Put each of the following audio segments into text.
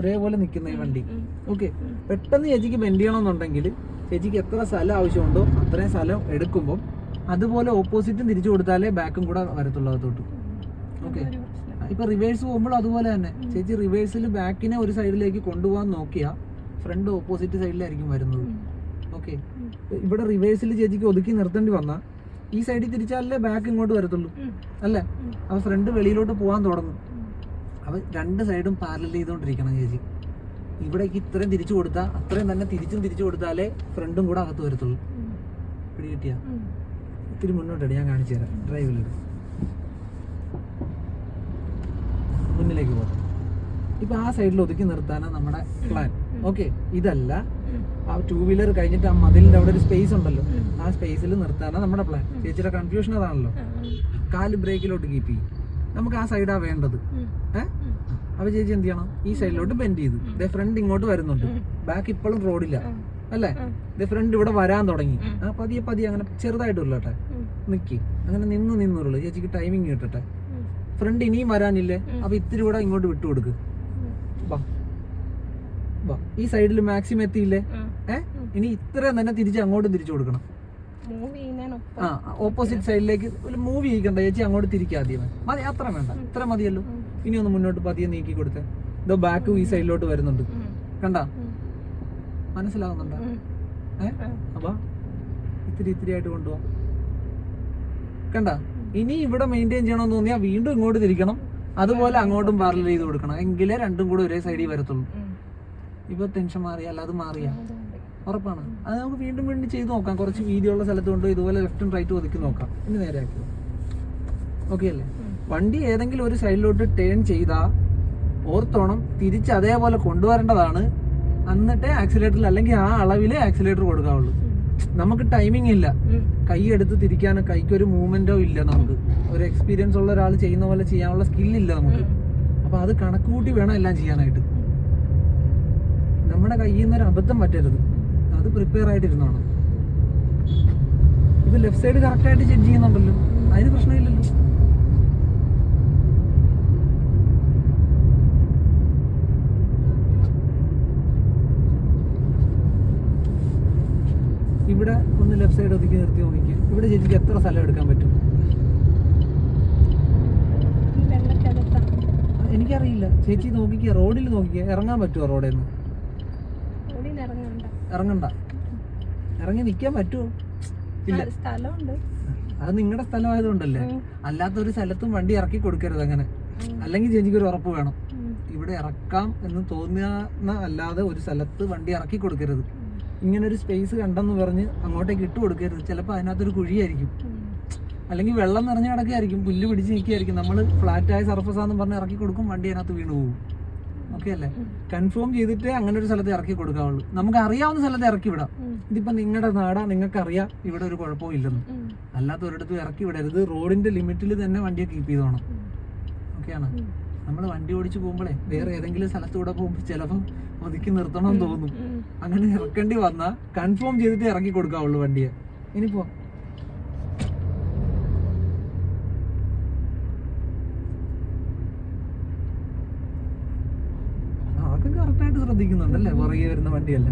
ഒരേപോലെ നിൽക്കുന്ന ഈ വണ്ടി. ഓക്കെ പെട്ടെന്ന് ചേച്ചിക്ക് ബെൻഡ് ചെയ്യണമെന്നുണ്ടെങ്കിൽ ചേച്ചിക്ക് എത്ര സ്ഥലം ആവശ്യമുണ്ടോ അത്രയും സ്ഥലം എടുക്കുമ്പോൾ അതുപോലെ ഓപ്പോസിറ്റും തിരിച്ചു കൊടുത്താലേ ബാക്കും കൂടെ വരത്തുള്ളൂ അതോട്ട്. ഓക്കെ ഇപ്പൊ റിവേഴ്സ് പോകുമ്പോൾ അതുപോലെ തന്നെ. ചേച്ചി റിവേഴ്സിൽ ബാക്കിനെ ഒരു സൈഡിലേക്ക് കൊണ്ടുപോകാൻ നോക്കിയാൽ ഫ്രണ്ട് ഓപ്പോസിറ്റ് സൈഡിലായിരിക്കും വരുന്നത്. ഓക്കെ ഇവിടെ റിവേഴ്സിൽ ചേച്ചിക്ക് ഒതുക്കി നിർത്തേണ്ടി വന്നാൽ ഈ സൈഡിൽ തിരിച്ചാലേ ബാക്ക് ഇങ്ങോട്ട് വരത്തുള്ളൂ. അല്ലേ? അപ്പൊ ഫ്രണ്ട് വെളിയിലോട്ട് പോകാൻ തുടങ്ങും. അപ്പൊ രണ്ട് സൈഡും പാരലൽ ചെയ്തുകൊണ്ടിരിക്കണം ചേച്ചി. ഇവിടേക്ക് ഇത്രയും തിരിച്ചു കൊടുത്താൽ അത്രയും തന്നെ തിരിച്ചും തിരിച്ചു കൊടുത്താലേ ഫ്രണ്ടും കൂടെ അകത്ത് വരത്തുള്ളൂ. പിടി കിട്ടിയ. ഇത്തിരി മുന്നോട്ടടി ഞാൻ കാണിച്ചു തരാം. ഡ്രൈവിലിട് മുന്നിലേക്ക് പോകാം ഇപ്പൊ ആ സൈഡിൽ ഒതുക്കി നിർത്താനാണ് നമ്മുടെ പ്ലാൻ ഓക്കെ ഇതല്ല. ആ ടൂ വീലർ കഴിഞ്ഞിട്ട് ആ മതിലിന്റെ അവിടെ ഒരു സ്പേസ് ഉണ്ടല്ലോ. ആ സ്പേസിൽ നിർത്താനാണ് നമ്മുടെ പ്ലാൻ ചേച്ചിയുടെ കൺഫ്യൂഷൻ അതാണല്ലോ. കാൽ ബ്രേക്കിലോട്ട് കീപ്പ് ചെയ്യും. നമുക്ക് ആ സൈഡാ വേണ്ടത്. ഏഹ് അപ്പൊ ചേച്ചി എന്ത് ചെയ്യണം? ഈ സൈഡിലോട്ട് ബെൻഡ് ചെയ്തു. ദേ ഫ്രണ്ട് ഇങ്ങോട്ട് വരുന്നുണ്ട്. ബാക്ക് ഇപ്പോഴും റോഡില്ല അല്ലേ? ദേ ഫ്രണ്ട് ഇവിടെ വരാൻ തുടങ്ങി. ആ പതിയെ പതിയെ അങ്ങനെ ചെറുതായിട്ട് ഉരുളട്ടെ. നിക്കി. അങ്ങനെ നിന്ന് നിന്നുള്ളൂ ചേച്ചിക്ക് ടൈമിങ് കിട്ടട്ടെ. ഫ്രണ്ട് ഇനിയും വരാനില്ലേ? അപ്പൊ ഇത്തിരി കൂടെ ഇങ്ങോട്ട് വിട്ടു കൊടുക്ക്. വാ. വാ. ഈ സൈഡിൽ മാക്സിമം എത്തിയില്ലേ? ഏ? ഇനി ഇത്രയും തന്നെ തിരിച്ച് അങ്ങോട്ട് തിരിച്ചു കൊടുക്കണം. ആ ഓപ്പോസിറ്റ് സൈഡിലേക്ക് മൂവ് ചെയ്യിക്കണ്ട. ചേച്ചി അങ്ങോട്ട് തിരിക്കാതി മതി അത്ര വേണ്ട. ഇത്ര മതിയല്ലോ. ഇനി ഒന്ന് മുന്നോട്ട് പതിയെ നീക്കി കൊടുത്തേ. ഇതോ ബാക്ക് ഈ സൈഡിലോട്ട് വരുന്നുണ്ട്. കണ്ട? മനസ്സിലാവുന്നുണ്ടോ? ഏ? അപ്പൊ ഇത്തിരി ഇത്തിരി ആയിട്ട് കൊണ്ടുപോകാം കണ്ട? ഇനി ഇവിടെ മെയിന്റെയിൻ ചെയ്യണമെന്ന് തോന്നിയാൽ വീണ്ടും ഇങ്ങോട്ട് തിരിക്കണം. അതുപോലെ അങ്ങോട്ടും പാരലൽ ചെയ്ത് കൊടുക്കണം. എങ്കിലേ രണ്ടും കൂടെ ഒരേ സൈഡിൽ വരത്തുള്ളൂ. ഇപ്പൊ ടെൻഷൻ മാറിയാൽ അത് മാറിയാ ഉറപ്പാണ്. അത് നമുക്ക് വീണ്ടും വീണ്ടും ചെയ്ത് നോക്കാം. കുറച്ച് വീതിയുള്ള സ്ഥലത്ത് കൊണ്ട് ഇതുപോലെ ലെഫ്റ്റും റൈറ്റും ഒതുക്കി നോക്കാം. ഇനി നേരെ ആക്കി. ഓക്കെ അല്ലേ? വണ്ടി ഏതെങ്കിലും ഒരു സൈഡിലോട്ട് ടേൺ ചെയ്താൽ ഓർത്തോണം തിരിച്ച് അതേപോലെ കൊണ്ടുവരേണ്ടതാണ്. എന്നിട്ടേ ആക്സിലേറ്ററിൽ അല്ലെങ്കിൽ ആ അളവിലെ ആക്സിലേറ്റർ കൊടുക്കാവുള്ളൂ. നമുക്ക് ടൈമിംഗ് ഇല്ല. കൈ എടുത്ത് തിരിക്കാനോ ഒരു മൂവ്മെന്റോ ഇല്ല നമുക്ക്. ഒരു എക്സ്പീരിയൻസ് ഉള്ള ഒരാൾ ചെയ്യുന്ന പോലെ ചെയ്യാനുള്ള സ്കില്ലില്ല നമുക്ക്. അപ്പൊ അത് കണക്കുകൂട്ടി വേണം എല്ലാം ചെയ്യാനായിട്ട്. നമ്മുടെ കയ്യിൽ നിന്ന് ഒരു അബദ്ധം പറ്റരുത്. അത് പ്രിപ്പയർ ആയിട്ടിരുന്നാണ്. ഇത് ലെഫ്റ്റ് സൈഡ് കറക്റ്റ് ആയിട്ട് ചെക്ക് ചെയ്യുന്നുണ്ടല്ലോ. അതിന് പ്രശ്നമില്ലല്ലോ. ഇവിടെ ഒന്ന് ലെഫ്റ്റ് സൈഡ് ഒതുക്കി നിർത്തി നോക്കിക്കുക ഇവിടെ ചേച്ചിക്ക് എത്ര സ്ഥലം എടുക്കാൻ പറ്റും? എനിക്കറിയില്ല. ചേച്ചി നോക്കിക്കുക റോഡിൽ നോക്കിക്കുക ഇറങ്ങാൻ പറ്റുമോ റോഡിൽ നിന്ന് ഇറങ്ങണ്ട. ഇറങ്ങി നിൽക്കാൻ പറ്റുമോ ഇല്ല. അത് നിങ്ങളുടെ സ്ഥലമായതുകൊണ്ടല്ലേ? ഉം. അല്ലാത്ത ഒരു സ്ഥലത്തും വണ്ടി ഇറക്കി കൊടുക്കരുത് അങ്ങനെ. അല്ലെങ്കിൽ ചേച്ചിക്ക് ഒരു ഉറപ്പ് വേണം. ഇവിടെ ഇറക്കാം എന്ന് തോന്നുന്ന അല്ലാതെ ഒരു സ്ഥലത്ത് വണ്ടി ഇറക്കി കൊടുക്കരുത്. ഇങ്ങനെ ഒരു സ്പേസ് കണ്ടെന്ന് പറഞ്ഞ് അങ്ങോട്ടേക്ക് ഇട്ട് കൊടുക്കരുത്. ചിലപ്പോൾ അതിനകത്തൊരു കുഴിയായിരിക്കും. അല്ലെങ്കിൽ വെള്ളം നിറഞ്ഞ കിടക്കുകയായിരിക്കും. പുല്ല് പിടിച്ച് നിൽക്കുകയായിരിക്കും. നമ്മൾ ഫ്ലാറ്റ് ആയ സർഫസ് ആണെന്ന് പറഞ്ഞ് ഇറക്കി കൊടുക്കും വണ്ടി അതിനകത്ത് വീണ് പോകും ഓക്കെ അല്ലേ? കൺഫേം ചെയ്തിട്ടേ അങ്ങനെ ഒരു സ്ഥലത്ത് ഇറക്കി കൊടുക്കാവുള്ളൂ. നമുക്ക് അറിയാവുന്ന സ്ഥലത്ത് ഇറക്കി വിടാം. ഇതിപ്പോ നിങ്ങളുടെ നാടാ നിങ്ങൾക്ക് അറിയാം ഇവിടെ ഒരു കുഴപ്പവും ഇല്ലെന്ന്. അല്ലാത്ത ഒരിടത്തും ഇറക്കി വിടരുത്. റോഡിന്റെ ലിമിറ്റിൽ തന്നെ വണ്ടിയെ കീപ്പ് ചെയ്തോണം. ഓക്കെയാണ്. നമ്മൾ വണ്ടി ഓടിച്ചു പോകുമ്പോഴേ വേറെ ഏതെങ്കിലും സ്ഥലത്തൂടെ പോകുമ്പോൾ ചിലപ്പോൾ ഒതുക്കി നിർത്തണം തോന്നും. അങ്ങനെ ഇറക്കേണ്ടി വന്നാൽ കൺഫേം ചെയ്തിട്ട് ഇറക്കി കൊടുക്കാവുള്ളൂ വണ്ടിയെ. ഇനിയിപ്പോ അതൊക്കെ കറക്റ്റായിട്ട് ശ്രദ്ധിക്കുന്നുണ്ടല്ലേ പുറകെ വരുന്ന വണ്ടിയല്ല.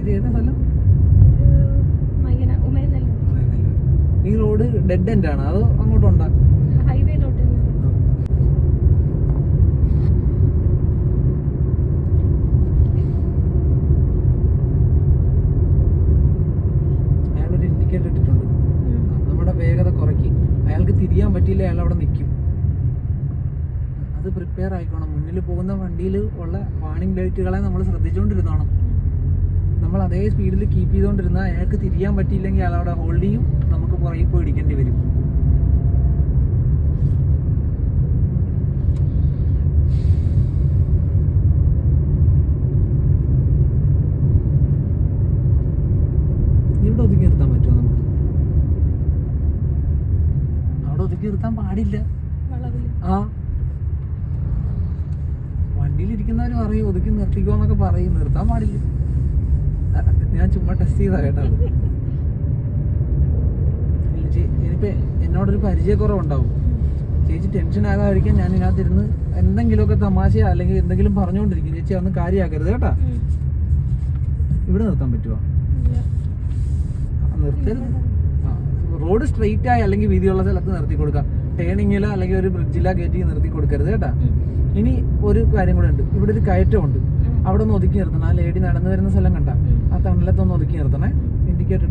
ഇത് ഏതാ സ്ഥലം? ഈ റോഡ് ഡെഡ് എൻഡ് ആണ്. അത് അങ്ങോട്ട് ഹൈവേയിലോട്ട് അയാളൊരു ഇൻഡിക്കേറ്റർ ഇട്ടിട്ടുണ്ട്. നമ്മുടെ വേഗത കുറയ്ക്കും. അയാൾക്ക് തിരിയാൻ പറ്റിയില്ല അയാൾ അവിടെ നിൽക്കും അത് പ്രിപ്പയർ ആയിക്കോണം. മുന്നിൽ പോകുന്ന വണ്ടിയിൽ ഉള്ള വാണിംഗ് ലൈറ്റുകളെ നമ്മൾ ശ്രദ്ധിച്ചുകൊണ്ടിരുന്നോണം നമ്മൾ അതേ സ്പീഡിൽ കീപ്പ് ചെയ്തുകൊണ്ടിരുന്നാൽ അയാൾക്ക് തിരിയാൻ പറ്റിയില്ലെങ്കിൽ അയാൾ അവിടെ ഹോൾഡ് ചെയ്യും. നമുക്ക് പുറകിൽ പോയി ഇടിക്കേണ്ടി വരും. ഇവിടെ ഒതുക്കി നിർത്താൻ പറ്റുമോ നമുക്ക്? അവിടെ ഒതുക്കി നിർത്താൻ പാടില്ല. ആ. വണ്ടിയിലിരിക്കുന്നവർ പറയും ഒതുക്കി നിർത്തിക്കോ എന്നൊക്കെ പറയും. നിർത്താൻ പാടില്ല. ഞാൻ ചുമ്മാ ടെസ്റ്റ് ചെയ്താ കേട്ടോ ഇനിയിപ്പോ എന്നോടൊരു പരിചയക്കുറവുണ്ടാവും. ചേച്ചി ടെൻഷൻ ആകാതിരിക്കാൻ ഞാൻ ഇതിനകത്തിരുന്ന് എന്തെങ്കിലുമൊക്കെ തമാശ അല്ലെങ്കിൽ എന്തെങ്കിലും പറഞ്ഞുകൊണ്ടിരിക്കും. ചേച്ചി അന്ന് കാര്യമാക്കരുത് കേട്ടാ. ഇവിടെ നിർത്താൻ പറ്റുമോ ആ, നിർത്തരുത്. ആ, റോഡ് സ്ട്രെയിറ്റ് ആയി അല്ലെങ്കിൽ വീതിയുള്ള സ്ഥലത്ത് നിർത്തി കൊടുക്കാം. ടേണിങ്ങിലോ അല്ലെങ്കിൽ ഒരു ബ്രിഡ്ജിലോ കയറ്റി നിർത്തി കൊടുക്കരുത് കേട്ടാ. ഇനി ഒരു കാര്യം കൂടെ ഉണ്ട്. ഇവിടെ ഒരു കയറ്റമുണ്ട്. അവിടെ ഒന്ന് ഒതുക്കി നിർത്തണം. ആ ലേഡി നടന്നു വരുന്ന സ്ഥലം കണ്ട. ആ തണലത്തൊന്ന് ഒതുക്കി നിർത്തണേ. ഇൻഡിക്കേറ്റർ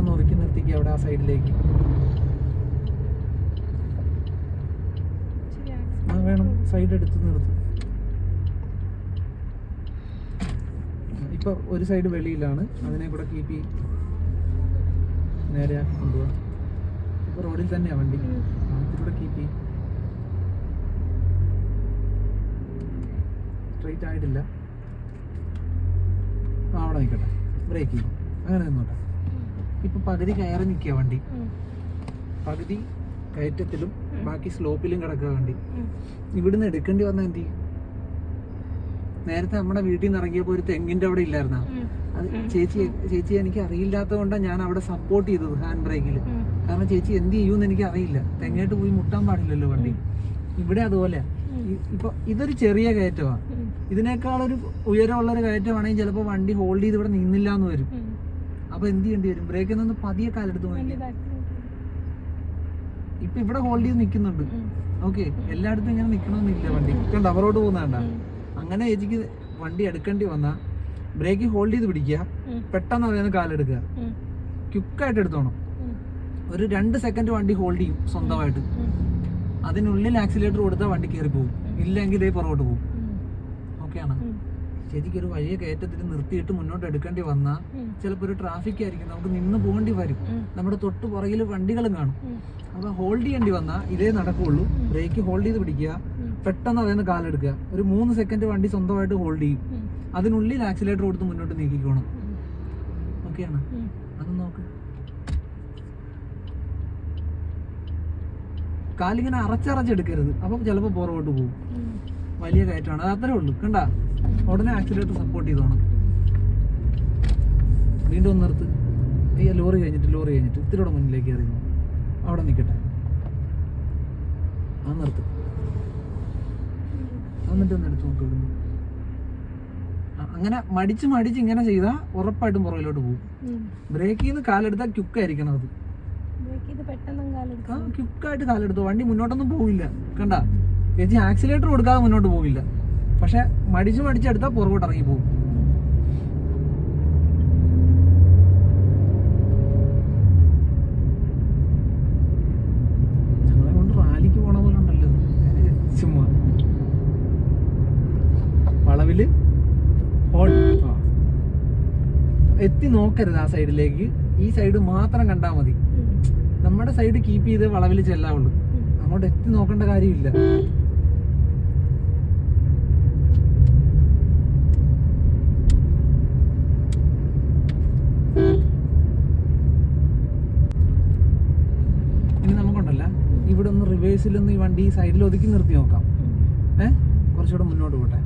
ഒന്ന് ഒതുക്കി നിർത്തിക്കുക അവിടെ ആ സൈഡിലേക്ക് ആ വേണം. സൈഡ് എടുത്ത് നിർത്തും. ഇപ്പൊ ഒരു സൈഡ് വെളിയിലാണ്. അതിനെ കൂടെ കീപ്പ് ചെയ്യും നേരെ കൊണ്ടുപോവാ. ഇപ്പൊ റോഡിൽ തന്നെയാ വണ്ടി. അതിലൂടെ കീപ്പ് ചെയ്യും സ്ട്രെയിറ്റ് ആയിട്ടില്ല. അവിടെ നിൽക്കട്ടെ ബ്രേക്ക് ചെയ്യും. അങ്ങനെ നിന്നോട്ടെ. ഇപ്പൊ പകുതി കയറി നിൽക്കുക വണ്ടി. പകുതി കയറ്റത്തിലും ബാക്കി സ്ലോപ്പിലും കിടക്കുക വണ്ടി. ഇവിടുന്ന് എടുക്കേണ്ടി വന്ന എന്ത് നേരത്തെ നമ്മുടെ വീട്ടിൽ നിന്ന് ഇറങ്ങിയപ്പോൾ ഒരു തെങ്ങിന്റെ അവിടെ ഇല്ലായിരുന്ന. അത് ചേച്ചി ചേച്ചി എനിക്ക് അറിയില്ലാത്തതുകൊണ്ടാണ് ഞാൻ അവിടെ സപ്പോർട്ട് ചെയ്തത് ഹാൻഡ് ബ്രേക്കിൽ കാരണം ചേച്ചി എന്ത് ചെയ്യുമെന്ന് എനിക്ക് അറിയില്ല. തെങ്ങായിട്ട് പോയി മുട്ടാൻ പാടില്ലല്ലോ വണ്ടി. ഇവിടെ അതുപോലെ ഇപ്പൊ ഇതൊരു ചെറിയ കയറ്റമാണ് ഇതിനേക്കാൾ ഒരു ഉയരമുള്ള ഒരു കയറ്റമാണെങ്കിൽ ചിലപ്പോൾ വണ്ടി ഹോൾഡ് ചെയ്ത് ഇവിടെ നിന്നില്ല എന്ന് വരും. അപ്പൊ എന്ത് ചെയ്യേണ്ടി വരും? ബ്രേക്കിൽ നിന്ന് പതിയെ കാലെടുത്ത് നോക്കി ഇപ്പൊ ഇവിടെ ഹോൾഡ് ചെയ്ത് നിൽക്കുന്നുണ്ട്. ഓക്കെ എല്ലായിടത്തും ഇങ്ങനെ നിൽക്കണമെന്നില്ല വണ്ടി. കണ്ട അവറോട്ട് പോകുന്നതാണ്ട. അങ്ങനെ ചേച്ചിക്ക് വണ്ടി എടുക്കേണ്ടി വന്നാൽ ബ്രേക്ക് ഹോൾഡ് ചെയ്ത് പിടിക്കുക. പെട്ടെന്ന് അറിയാവുന്ന കാലെടുക്കുക. ക്യുക്കായിട്ട് എടുത്തോണം. ഒരു രണ്ട് സെക്കൻഡ് വണ്ടി ഹോൾഡ് ചെയ്യും സ്വന്തമായിട്ട്. അതിനുള്ളിൽ ആക്സിലേറ്റർ കൊടുത്താൽ വണ്ടി കയറി പോകും ഇല്ലെങ്കിൽ ഇതേ പുറകോട്ട് പോകും. ഉം. ചേച്ചിക്ക് ഒരു വലിയ കയറ്റത്തിൽ നിർത്തിയിട്ട് മുന്നോട്ട് എടുക്കേണ്ടി വന്നാൽ. ചിലപ്പോൾ ഒരു ട്രാഫിക് ആയിരിക്കും നമുക്ക് നിന്ന് പോകേണ്ടി വരും. നമ്മുടെ തൊട്ട് പുറകിൽ വണ്ടികളും കാണും അപ്പൊ അപ്പോൾ ഹോൾഡ് ചെയ്യേണ്ടി വന്നാൽ ഇതേ നടക്കുകയുള്ളൂ ബ്രേക്ക് ഹോൾഡ് ചെയ്ത് പിടിക്കുക. പെട്ടെന്ന് അതേന്ന് കാലെടുക്കുക ഒരു മൂന്ന് സെക്കൻഡ് വണ്ടി സ്വന്തമായിട്ട് ഹോൾഡ് ചെയ്യും. അതിനുള്ളിൽ ആക്സിലേറ്റർ കൊടുത്ത് മുന്നോട്ട് നീക്കിക്കോണം. ഓക്കെയാണ്. അത് നോക്ക് കാലിങ്ങനെ അറച്ചറച്ചെടുക്കരുത് അപ്പം ചിലപ്പോൾ പുറകോട്ട് പോകും. വലിയ കയറ്റമാണ്. അത് അത്രേ ഉള്ളൂ. കണ്ട? ഉടനെ ആക്സിലേറ്റർ സപ്പോർട്ട് ചെയ്തോണം. വീണ്ടും ഒന്ന് നിർത്ത്. അയ്യ ലോറി കഴിഞ്ഞിട്ട് ലോറി കഴിഞ്ഞിട്ട് ഇത്തിരിയുടെ മുന്നിലേക്ക് എറിയുന്നു അവിടെ നിൽക്കട്ടെ ആ നിർത്ത്. എന്നിട്ട് ഒന്ന് എടുത്ത് നോക്ക്. അങ്ങനെ മടിച്ച് മടിച്ച് ഇങ്ങനെ ചെയ്താൽ ഉറപ്പായിട്ടും പുറകിലോട്ട് പോകും. ബ്രേക്കിൽ നിന്ന് കാലെടുത്താൽ ക്യുക്കായിരിക്കണം അത്. ക്യുക്കായിട്ട് കാലെടുത്തു. വണ്ടി മുന്നോട്ടൊന്നും പോവില്ല. കണ്ട? ചേച്ചി ആക്സിലേറ്റർ കൊടുക്കാതെ മുന്നോട്ട് പോവില്ല. പക്ഷെ മടിച്ച് മടിച്ചെടുത്താൽ പുറകോട്ട് ഇറങ്ങി പോകും. ഞങ്ങളെ കൊണ്ട് റാലിക്ക് പോണ പോലെ ഉണ്ടല്ലോ ചുമ്മാ. വളവിൽ ഹോൾ. എത്തി നോക്കരുത് ആ സൈഡിലേക്ക്. ഈ സൈഡ് മാത്രം കണ്ടാൽ മതി. നമ്മുടെ സൈഡ് കീപ്പ് ചെയ്ത് വളവിൽ ചെല്ലാവുള്ളൂ. അങ്ങോട്ട് എത്തി നോക്കേണ്ട കാര്യമില്ല ഇനി നമുക്കുണ്ടല്ല ഒന്ന് ഈ വണ്ടി സൈഡിൽ ഒതുക്കി നിർത്തി നോക്കാം. ഏഹ് കുറച്ചുകൂടെ മുന്നോട്ട് പോട്ടെ.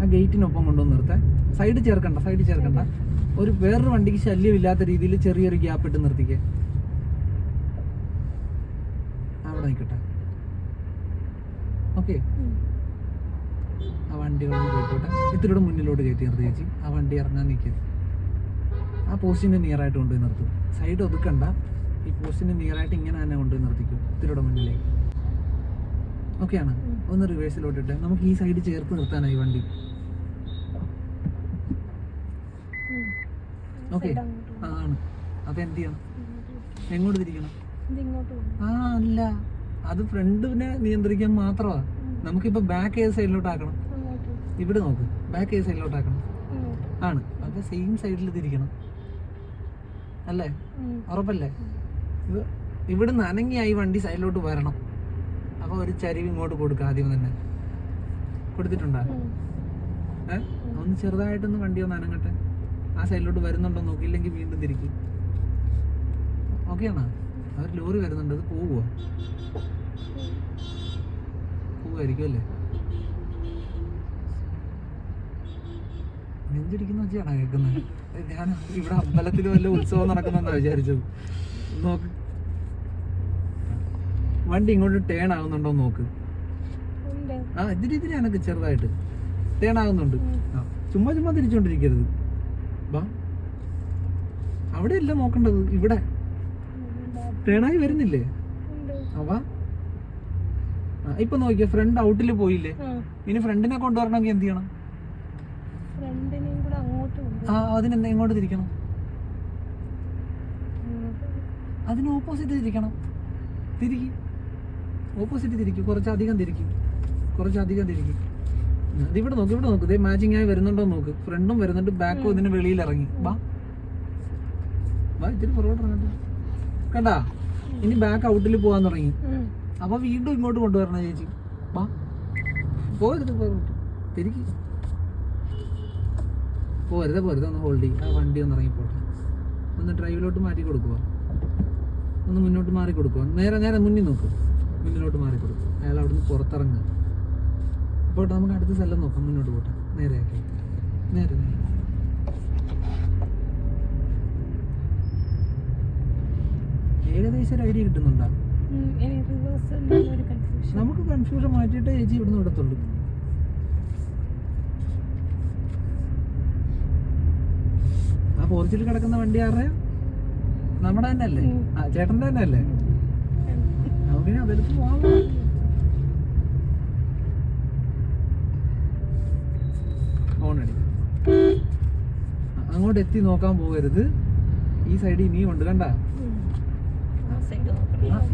ആ ഗേറ്റിനൊപ്പം കൊണ്ടുവന്ന് നിർത്തേ. സൈഡ് ചേർക്കണ്ട സൈഡ് ചേർക്കണ്ട. ഒരു വേറൊരു വണ്ടിക്ക് ശല്യമില്ലാത്ത രീതിയിൽ ചെറിയൊരു ഗ്യാപ്പ് ഇട്ട് നിർത്തിക്കേ. അവിടെ നിൽക്കട്ടെ. ഓക്കെ. ആ വണ്ടികളൊന്ന് പോയിക്കോട്ടെ. ഇത്തിരിയുടെ മുന്നിലോട്ട് കയറ്റി നിർത്തി ചേച്ചി. ആ വണ്ടി ഇറങ്ങാൻ നിൽക്കുക ആ പോസ്റ്റിന് നിയർ ആയിട്ട് കൊണ്ടുപോയി നിർത്തും. സൈഡ് ഒതുക്കണ്ട. ഈ പോസ്റ്റിന് നിയർ ആയിട്ട് ഇങ്ങനെ തന്നെ കൊണ്ടുപോയി നിർത്തിക്കും. ഇത്തിരിയുടെ മുന്നിലേക്ക്. ഓക്കെയാണ്. ആണ് ഒന്ന് റിവേഴ്സിലോട്ടിട്ട് നമുക്ക് ഈ സൈഡ് ചേർത്ത് നിർത്താനായി വണ്ടി. ഓക്കെ. ആണ്. അപ്പൊ എന്ത് ചെയ്യണം? എങ്ങോട്ട് തിരിക്കണം. ആ അല്ല. അത് ഫ്രണ്ടിനെ നിയന്ത്രിക്കാൻ മാത്രമാണ്. നമുക്കിപ്പോ ബാക്ക് ഏത് സൈഡിലോട്ട് ആക്കണം അങ്ങോട്ട്. ഇവിടെ നോക്ക്. ബാക്ക് ഏത് സൈഡിലോട്ട് ആക്കണം ആണ്. അപ്പൊ സെയിം സൈഡിൽ തിരിക്കണം. അല്ലേ. ഉറപ്പല്ലേ? ഇത് ഇവിടുന്ന് അനങ്ങിയായി വണ്ടി സൈഡിലോട്ട് വരണം. അപ്പൊ ഒരു ചരിവ് ഇങ്ങോട്ട് കൊടുക്കുക ആദ്യം തന്നെ. കൊടുത്തിട്ടുണ്ടോ. ഏ? ഒന്ന് ചെറുതായിട്ടൊന്ന് വണ്ടി ഒന്ന് അനങ്ങട്ടെ. ആ സൈഡിലോട്ട് വരുന്നുണ്ടോ നോക്കിയില്ലെങ്കിൽ വീണ്ടും തിരിക്കും. ഓക്കെയാണോ അവർ ലോറി വരുന്നുണ്ട് അത് പോവുക പോവുമായിരിക്കും അല്ലേ? നെഞ്ചിടിക്കുന്ന വെച്ചാണ് കേൾക്കുന്നത്? ഞാൻ ഇവിടെ അമ്പലത്തിൽ വല്ല ഉത്സവം നടക്കുന്നെന്നാണ് വിചാരിച്ചത്. നോക്ക്. വണ്ടി ഇങ്ങോട്ട് ടേൺ ആകുന്നുണ്ടോ നോക്ക്. ആ ഇതിരി ഇതിരി എനക്ക് ചെറുതായിട്ട്. ടേൺ ആകുന്നുണ്ട്. ചുമ്മാ ചുമ്മാ തിരിച്ചോണ്ടിരിക്കരുത്. വാ അവിടെയല്ല നോക്കേണ്ടത് ഇവിടെ. ടേണായി വരുന്നില്ലേ? അവാ ഇപ്പൊ നോക്കിയ ഫ്രണ്ട് ഔട്ടിൽ പോയില്ലേ? ഇനി ഫ്രണ്ടിനെ കൊണ്ടുവരണമെങ്കിൽ എന്ത് ചെയ്യണം? ആ അതിനെന്താ ഇങ്ങോട്ട് തിരിക്കണം? അതിന് ഓപ്പോസിറ്റ് തിരിക്കണം. തിരിക്ക് ഓപ്പോസിറ്റ് തിരിക്കും കുറച്ചധികം തിരിക്കും. കുറച്ചധികം തിരിക്കും. ഇതിവിടെ നോക്ക് ഇവിടെ നോക്ക്. ഇതേ മാച്ചിങ് ആയി വരുന്നുണ്ടോ നോക്ക്. ഫ്രണ്ടും വരുന്നുണ്ട് ബാക്കും ഇതിന് വെളിയിൽ ഇറങ്ങി. വാ. വാ ഇത്തിരി പുറകോട്ട് ഇറങ്ങട്ടെ. കണ്ടാ? ഇനി ബാക്ക് ഔട്ടിൽ പോകാൻ തുടങ്ങി. അപ്പൊ വീണ്ടും ഇങ്ങോട്ട് കൊണ്ടുവരണം ചേച്ചി. വാ. പോരുത് പോരുത്. തിരിക്ക്. പോരുത് പോരുത്. ഒന്ന് ഹോൾഡ് ചെയ്യും. ആ വണ്ടി ഒന്ന് ഇറങ്ങിപ്പോട്ടെ ഒന്ന് ഡ്രൈവിലോട്ട് മാറ്റി കൊടുക്കുക ഒന്ന് മുന്നോട്ട് മാറി കൊടുക്കുക നേരെ നേരെ മുന്നിൽ നോക്ക്. മുന്നിലോട്ട് മാറിക്കൊടുക്കും അയാൾ അവിടുന്ന് പുറത്തിറങ്ങുക. പോട്ടെ നമുക്ക് അടുത്ത സ്ഥലം നോക്കാം. മുന്നോട്ട് പോട്ടെ. നേരെ നേരെ നേരെ. ഏകദേശം ഒരു ഐഡിയ കിട്ടുന്നുണ്ടോ? നമുക്ക് കൺഫ്യൂഷൻ മാറ്റിയിട്ട് ചേച്ചി ഇവിടുന്ന് വിടത്തുള്ളൂ. ആ പോർച്ചിൽ കിടക്കുന്ന വണ്ടി ആരുടെ നമ്മുടെ തന്നെ അല്ലേ. ആ ചേട്ടന്റെ തന്നെ അല്ലേ നമുക്കിനി അതെടുത്ത് പോകാം ഓണടി അങ്ങോട്ട് എത്തി നോക്കാൻ പോകരുത്. ഈ സൈഡിൽ ഇനിയും ഉണ്ട് കണ്ട?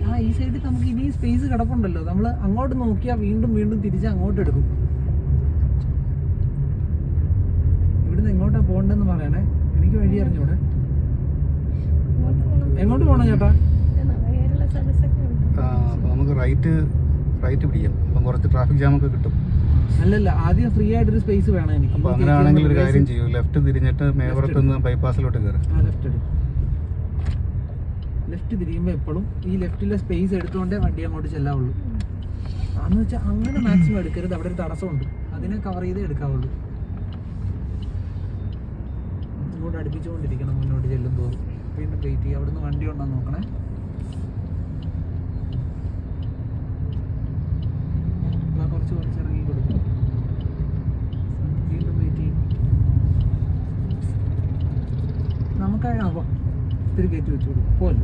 ആ ഈ സൈഡിൽ നമുക്ക് ഇനി സ്പേസ് കിടപ്പുണ്ടല്ലോ. നമ്മൾ അങ്ങോട്ട് നോക്കിയാൽ വീണ്ടും വീണ്ടും തിരിച്ച് അങ്ങോട്ട് എടുക്കും. ഇവിടുന്ന് എങ്ങോട്ടാ പോകണ്ടെന്ന് പറയണേ? എനിക്ക് വഴി അറിഞ്ഞൂടെ? എങ്ങോട്ട് പോകണം ചേട്ടാ? അപ്പോൾ നമുക്ക് റൈറ്റ് റൈറ്റ് പിടിക്കാം. അപ്പം കുറച്ച് ട്രാഫിക് ജാമൊക്കെ കിട്ടും. അല്ലല്ല ആദ്യം ഫ്രീ ആയിട്ടൊരു സ്പേസ് വേണം എനിക്ക്. അപ്പോൾ അങ്ങനെയാണെങ്കിൽ ഒരു കാര്യം ചെയ്യൂ. ലെഫ്റ്റ് തിരിഞ്ഞിട്ട് മേവറത്ത് നിന്ന് ബൈപ്പാസിലോട്ട് കയറും ആ ലെഫ്റ്റ് എടുക്കും ലെഫ്റ്റ് തിരിയുമ്പോൾ എപ്പോഴും ഈ ലെഫ്റ്റിലെ സ്പേസ് എടുത്തുകൊണ്ടേ വണ്ടി അങ്ങോട്ട് ചെല്ലാവുള്ളൂ. അന്ന് വെച്ചാൽ അങ്ങനെ മാക്സിമം എടുക്കരുത്. അവിടെ ഒരു തടസ്സമുണ്ട്. അതിനെ കവർ ചെയ്തേ എടുക്കാവുള്ളൂ. ഇങ്ങോട്ട് അടുപ്പിച്ചുകൊണ്ടിരിക്കണം മുന്നോട്ട് ചെല്ലും തോറും വീണ്ടും വെയിറ്റ് ചെയ്യുക അവിടുന്ന് വണ്ടി ഉണ്ടോ നോക്കണേ വാ, കുറച്ച് കുറച്ച് ഇറങ്ങി കൊടുക്കും വീണ്ടും വെയിറ്റ് ചെയ്യും നമുക്കായി ആ ഇത്തിരി കയറ്റി വെച്ചു പോലെ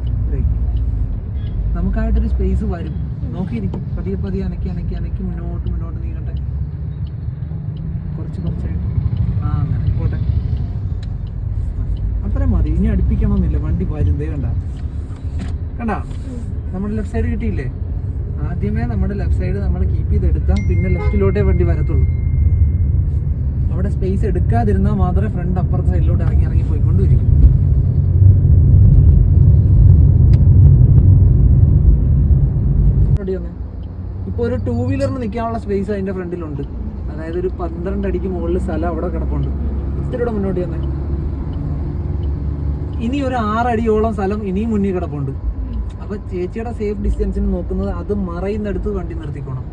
നമുക്കായിട്ടൊരു സ്പേസ് വരും. നോക്കിയിരിക്കും പതിയെ പതിയെ അനക്കി അനക്കി അനക്കി മുന്നോട്ട് മുന്നോട്ട് നീങ്ങട്ടെ. കുറച്ച് കുറച്ചായിട്ട്. ആ അങ്ങനെ. പോട്ടെ. അത്രയും മതി. ഇനി അടുപ്പിക്കണമെന്നില്ല. വണ്ടി വരും. ദേ കണ്ട. കണ്ട? നമ്മുടെ ലെഫ്റ്റ് സൈഡ് കിട്ടിയില്ലേ? ആദ്യമേ നമ്മുടെ ലെഫ്റ്റ് സൈഡ് നമ്മൾ കീപ്പ് ചെയ്തെടുത്താൽ പിന്നെ ലെഫ്റ്റിലോട്ടേ വണ്ടി വരത്തുള്ളൂ. അവിടെ സ്പേസ് എടുക്കാതിരുന്നാൽ മാത്രമേ ഫ്രണ്ട് അപ്പുറത്തെ സൈഡിലോട്ട് ഇറങ്ങി ഇറങ്ങി പോയിക്കൊണ്ടിരിക്കും. ഇപ്പൊ ഒരു ടൂ വീലറിന് നിൽക്കാനുള്ള സ്പേസ് അതിന്റെ ഫ്രണ്ടിലുണ്ട്. അതായത് ഒരു പന്ത്രണ്ട് അടിക്ക് മുകളിൽ സ്ഥലം അവിടെ കിടപ്പുണ്ട്. ഇത്തിരി കൂടെ മുന്നോട്ട് തന്നെ ഇനി ഒരു ആറടിയോളം സ്ഥലം ഇനിയും മുന്നിൽ കിടപ്പുണ്ട്. അപ്പോൾ ചേച്ചിയുടെ സേഫ് ഡിസ്റ്റൻസിന് നോക്കുന്നത് അത് മറയുന്നിടത്ത് വണ്ടി നിർത്തിക്കോണം.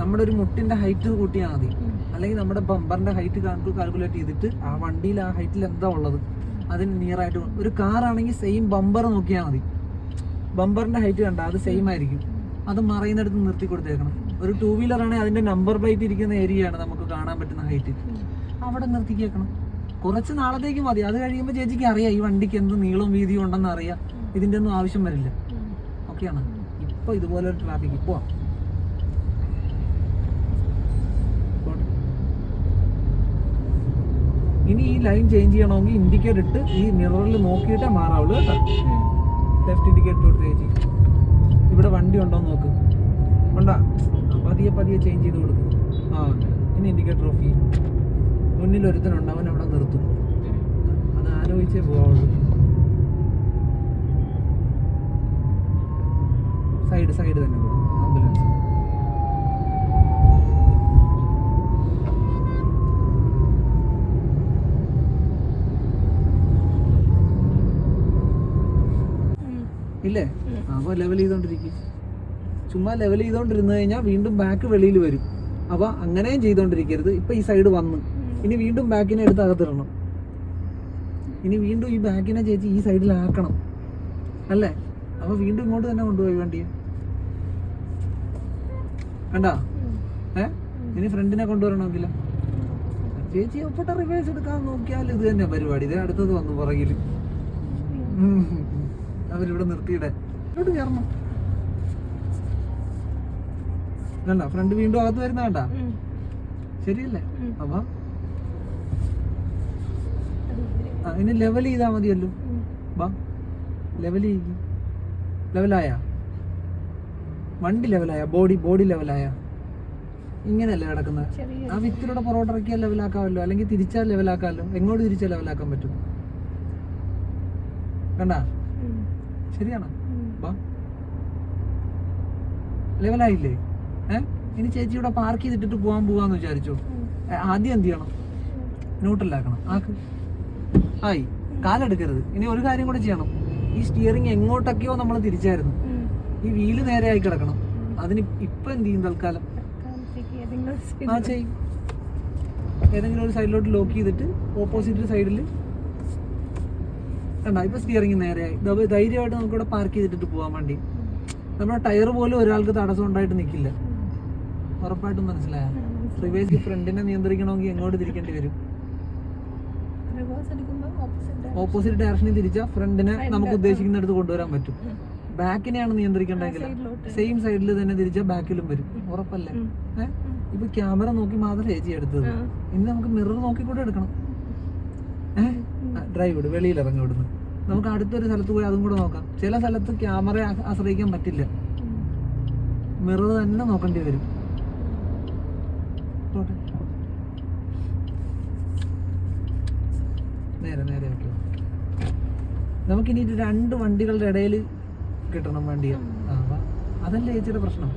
നമ്മുടെ ഒരു മുട്ടിന്റെ ഹൈറ്റ് കൂട്ടിയാൽ മതി. അല്ലെങ്കിൽ നമ്മുടെ ബമ്പറിന്റെ ഹൈറ്റ് കാൽക്കുലേറ്റ് ചെയ്തിട്ട് ആ വണ്ടിയിൽ ആ ഹൈറ്റിൽ എന്താ ഉള്ളത്? അതിന് നിയറായിട്ട് ഒരു കാറാണെങ്കിൽ സെയിം ബമ്പർ നോക്കിയാൽ മതി. ബമ്പറിന്റെ ഹൈറ്റ് കണ്ട അത് സെയിം ആയിരിക്കും. അത് മറയുന്നിടത്ത് നിർത്തി കൊടുത്തേക്കണം. ഒരു ടൂ വീലർ ആണെങ്കിൽ അതിന്റെ നമ്പർ പ്ലേറ്റ് ഇരിക്കുന്ന ഏരിയ ആണ് നമുക്ക് കാണാൻ പറ്റുന്ന ഹൈറ്റ് അവിടെ നിർത്തിക്കേക്കണം കുറച്ച് നാളത്തേക്ക് മതി. അത് കഴിയുമ്പോൾ ചേച്ചിക്ക് അറിയാം ഈ വണ്ടിക്ക് എന്ത് നീളം വീതിയും ഉണ്ടെന്ന് അറിയാം. ഇതിന്റെ ഒന്നും ആവശ്യം വരില്ല. ഓക്കെയാണ് ഇപ്പൊ ഇതുപോലെ ഒരു ട്രാഫിക് ഇപ്പോ. ഇനി ഈ ലൈൻ ചേഞ്ച് ചെയ്യണമെങ്കിൽ ഇൻഡിക്കേറ്റർ ഇട്ട് ഈ മിററിൽ നോക്കിയിട്ടേ മാറാവുള്ളൂ കേട്ടോ. ലെഫ്റ്റ് ഇൻഡിക്കേറ്റർ കൊടുത്ത് ചേച്ചി. ഇവിടെ വണ്ടി ഉണ്ടോ നോക്ക്. ഉണ്ടാ? പതിയെ പതിയെ ചേഞ്ച് ചെയ്ത് കൊടുക്കും. ആ ഇനി ഇൻഡിക്കേറ്റർ ഓഫ് ചെയ്യും മുന്നിൽ ഒരുത്തനുണ്ട് അവൻ അവിടെ നിർത്തും. അത് ആലോചിച്ചേ പോവാവുള്ളൂ. സൈഡ് സൈഡ് തന്നെ ആംബുലൻസ് ഇല്ലേ? അപ്പോൾ ലെവൽ ചെയ്തോണ്ടിരിക്കും. ചുമ്മാ ലെവൽ ചെയ്തോണ്ടിരുന്നു കഴിഞ്ഞാൽ വീണ്ടും ബാക്ക് വെളിയിൽ വരും. അപ്പോൾ അങ്ങനെയും ചെയ്തുകൊണ്ടിരിക്കരുത് ഇപ്പൊ ഈ സൈഡ് വന്ന്. ഇനി വീണ്ടും ബാക്കിനെ എടുത്ത് അകത്തിടണം. ഇനി വീണ്ടും ഈ ബാക്കിനെ ചേച്ചി ഈ സൈഡിലാക്കണം അല്ലേ? അപ്പോൾ വീണ്ടും ഇങ്ങോട്ട് തന്നെ കൊണ്ടുപോയി വണ്ടിയെ. കണ്ടാ? ഏ? ഇനി ഫ്രണ്ടിനെ കൊണ്ടുവരണമെങ്കിലോ. ചേച്ചി ഒപ്പിട്ട റിവേഴ്സ് എടുക്കാൻ നോക്കിയാൽ ഇത് തന്നെ പരിപാടി. ഇത് അടുത്തത് വന്നു പുറകിൽ. അവരിവിടെ നിർത്തിയിടെ. ഇങ്ങോട്ട് കയറണം കണ്ട ഫ്രണ്ട് വീണ്ടും അകത്ത് വരുന്ന കണ്ട ശരിയല്ലേ? അപ്പൊ? ഇനി ലെവൽ ചെയ്താ മതിയല്ലോ ലെവൽ ചെയ്യും. ലെവലായ വണ്ടി ലെവലായ ബോഡി ബോഡി ലെവലായ ഇങ്ങനെയല്ലേ കിടക്കുന്നത്? ആ വിത്തിലൂടെ പൊറോട്ട ഇറക്കിയാൽ ലെവലാക്കാമല്ലോ അല്ലെങ്കിൽ തിരിച്ചാൽ ലെവലാക്കാമല്ലോ എങ്ങോട്ട് തിരിച്ചാൽ ലെവലാക്കാൻ പറ്റും? കണ്ട ശരിയാണോ? ലെവലായില്ലേ? ഏഹ് ഇനി ചേച്ചി ഇവിടെ പാർക്ക് ചെയ്തിട്ടിട്ട് പോകാൻ പോവാന്ന് വിചാരിച്ചു? ആദ്യം എന്ത് ചെയ്യണം? ന്യൂട്രലാക്കണം ആക്ക്. ആയി കാലെടുക്കരുത്. ഇനി ഒരു കാര്യം കൂടെ ചെയ്യണം. ഈ സ്റ്റിയറിംഗ് എങ്ങോട്ടൊക്കെയോ നമ്മൾ തിരിച്ചായിരുന്നു. ഈ വീൽ നേരെയായി കിടക്കണം. അതിന് ഇപ്പൊ എന്ത് ചെയ്യും തൽക്കാലം? ആ ചെയ്യും. ഏതെങ്കിലും ഒരു സൈഡിലോട്ട് ലോക്ക് ചെയ്തിട്ട് ഓപ്പോസിറ്റ് സൈഡിൽ കണ്ട ഇപ്പൊ സ്റ്റിയറിംഗ് നേരെയായി ധൈര്യമായിട്ട് നമുക്ക് ഇവിടെ പാർക്ക് ചെയ്തിട്ട് പോകാൻ വേണ്ടി. നമ്മുടെ ടയർ പോലും ഒരാൾക്ക് തടസ്സം ഉണ്ടായിട്ട് നിൽക്കില്ല ഉറപ്പായിട്ടും മനസ്സിലായ. റിവേഴ്സ് ഫ്രണ്ടിനെ നിയന്ത്രിക്കണമെങ്കിൽ എങ്ങോട്ട് തിരിക്കേണ്ടി വരും? ഓപ്പോസിറ്റ് ഡയറക്ഷനിൽ തിരിച്ചാൽ ഫ്രണ്ടിനെ നമുക്ക് ഉദ്ദേശിക്കുന്നിടത്ത് കൊണ്ടുവരാൻ പറ്റും. ബാക്കിനെയാണ് നിയന്ത്രിക്കേണ്ടെങ്കിൽ സെയിം സൈഡിൽ തന്നെ തിരിച്ചാൽ ബാക്കിലും വരും. ഉറപ്പല്ലേ? ഏഹ് ഇപ്പൊ ക്യാമറ നോക്കി മാത്രം ചേച്ചി എടുത്തത്. ഇനി നമുക്ക് മിറർ നോക്കി കൂടെ എടുക്കണം. ഏഹ് ഡ്രൈവ് ഇട് വെളിയിൽ ഇറങ്ങി വിടുന്നു നമുക്ക് അടുത്തൊരു സ്ഥലത്ത് പോയി അതും കൂടെ നോക്കാം. ചില സ്ഥലത്ത് ക്യാമറ ആശ്രയിക്കാൻ പറ്റില്ല. മിറർ തന്നെ നോക്കേണ്ടി വരും. നേരെ നേരെ നമുക്കിനി രണ്ട് വണ്ടികളുടെ ഇടയിൽ കിട്ടണം വണ്ടിയാണ് അതല്ലേ ചേച്ചിയുടെ പ്രശ്നം?